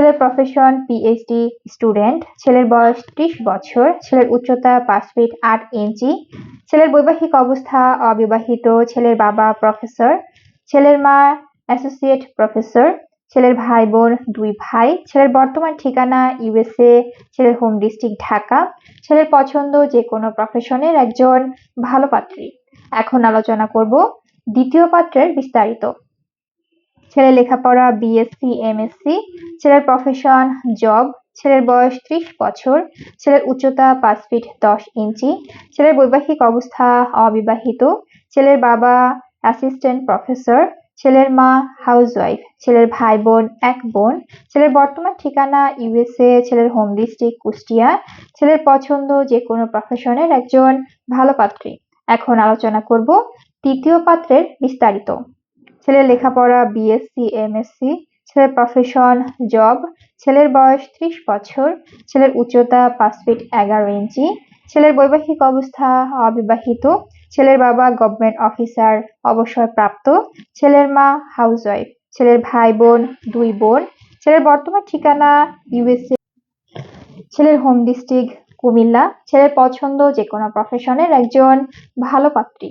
ছেলের profession PhD student ছেলের বয়স ত্রিশ বছর, ছেলের উচ্চতা পাঁচ ফিট আট ইঞ্চি ছেলের বৈবাহিক অবস্থা অবিবাহিত, ছেলের বাবা প্রফেসর ছেলের মা অ্যাসোসিয়েট প্রফেসর ছেলের ভাই বোন দুই ভাই, ছেলের বর্তমান ঠিকানা ইউএসএ ছেলের হোম ডিস্ট্রিক্ট ঢাকা, ছেলের পছন্দ যে কোনো প্রফেশনের একজন ভালো পাত্রী। এখন আলোচনা করব দ্বিতীয় পাত্রের বিস্তারিত। ছেলের লেখাপড়া বিএসসি এমএসসি ছেলের প্রফেশন জব ছেলের বয়স ত্রিশ বছর, ছেলের উচ্চতা পাঁচ ফিট দশ ইঞ্চি, ছেলের বৈবাহিক অবস্থা অবিবাহিত, ছেলের বাবা অ্যাসিস্ট্যান্ট প্রফেসর ছেলের মা হাউসওয়াইফ ছেলের ভাই বোন এক বোন, ছেলের বর্তমান ঠিকানা ইউএসএ ছেলের হোম ডিস্ট্রিক্ট কুষ্টিয়া, ছেলের পছন্দ যে কোনো প্রফেশনের একজন ভালো পাত্রী। এখন আলোচনা করব তৃতীয় পাত্রের বিস্তারিত। ছেলের লেখাপড়া বিএসসি এমএসসি ছেলের প্রফেশন জব ছেলের বয়স ত্রিশ বছর, ছেলের উচ্চতা পাঁচ ফিট এগারো ইঞ্চি, ছেলের বৈবাহিক অবস্থা অবিবাহিত, ছেলের বাবা গভর্নমেন্ট অফিসার অবসরপ্রাপ্ত, ছেলের মা হাউসওয়াইফ ছেলের ভাই বোন, দুই বোন, ছেলের বর্তমান ঠিকানা ইউএসএ ছেলের হোম ডিস্ট্রিক্ট কুমিল্লা, ছেলের পছন্দ যে কোনো প্রফেশনের একজন ভালো পাত্রী।